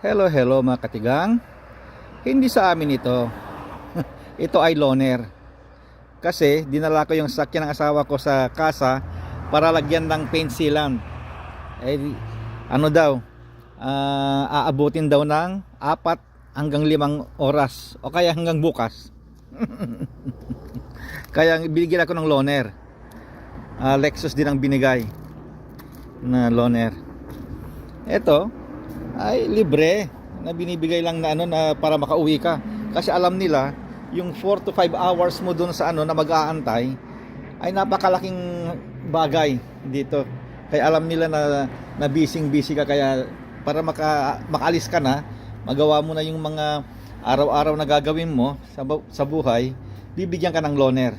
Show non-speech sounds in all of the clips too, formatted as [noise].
Hello, hello mga katigang. Hindi sa amin ito. [laughs] ito ay loner. Kasi dinala ko yung sakyan ng asawa ko sa kasa para lagyan ng paint sealant. Eh, ano daw, ah, aabutin daw ng apat hanggang limang oras o kaya hanggang bukas. [laughs] kaya binigyan ako ng loner. Ah, Lexus din ang binigay na loner. Ito ay libre na binibigay lang na ano na para makauwi ka. Kasi alam nila yung 4 to 5 hours mo doon sa ano na mag-aantay ay napakalaking bagay dito. Kaya alam nila na na busy busy ka kaya para maka, makaalis ka na, magawa mo na yung mga araw-araw na gagawin mo sa, sa buhay, bibigyan ka ng loaner.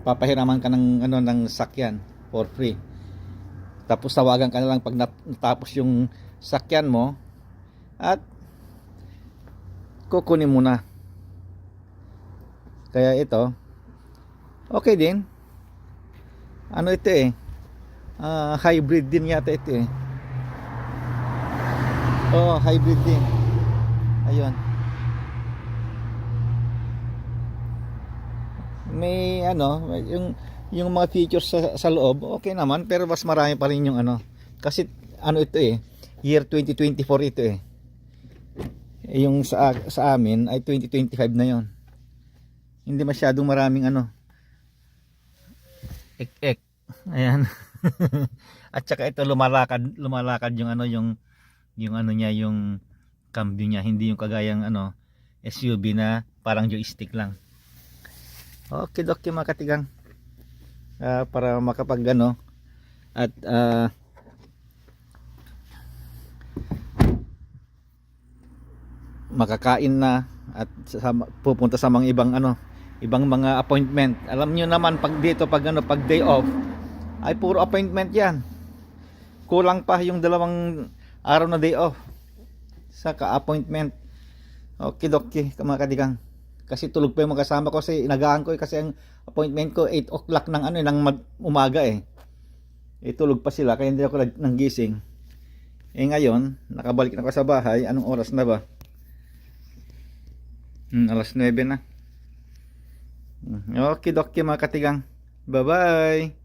Papahiraman ka ng ano ng sakyan for free. Tapos tawagan ka na lang pag nat- natapos yung sakyan mo at kukunin mo na. Kaya ito, okay din. Ano ito eh? Ah, hybrid din yata ito eh. Oh, hybrid din. Ayun. May ano, yung yung mga features sa, sa loob, okay naman, pero mas marami pa rin yung ano. Kasi ano ito eh, year 2024 ito eh. Eh, Yung sa sa amin ay 2025 na 'yon. Hindi masyadong maraming ano. Ek ek. Ayan. [laughs] At saka ito lumalakad, lumalakad yung ano yung yung ano niya yung cambio niya, hindi yung kagayang ano SUV na parang joystick lang. Okay, doki mga katigang. Ah, para makapag ano at ah, makakain na at pupunta sa mga ibang ano ibang mga appointment. Alam nyo naman pag dito pag ano pag day off ay puro appointment yan. Kulang pa yung dalawang araw na day off sa ka-appointment. Okay doki mga kadigang. Kasi tulog pa yung mga kasama ko kasi inagaan ko eh, kasi ang appointment ko 8 o'clock ng ano eh, ng mag- umaga eh. Eh tulog pa sila kaya hindi ako nang gising eh ngayon nakabalik na ako sa bahay. Anong oras na ba Hmm, alas 9 na. Hmm, Okay, doki mga katigang. Bye-bye.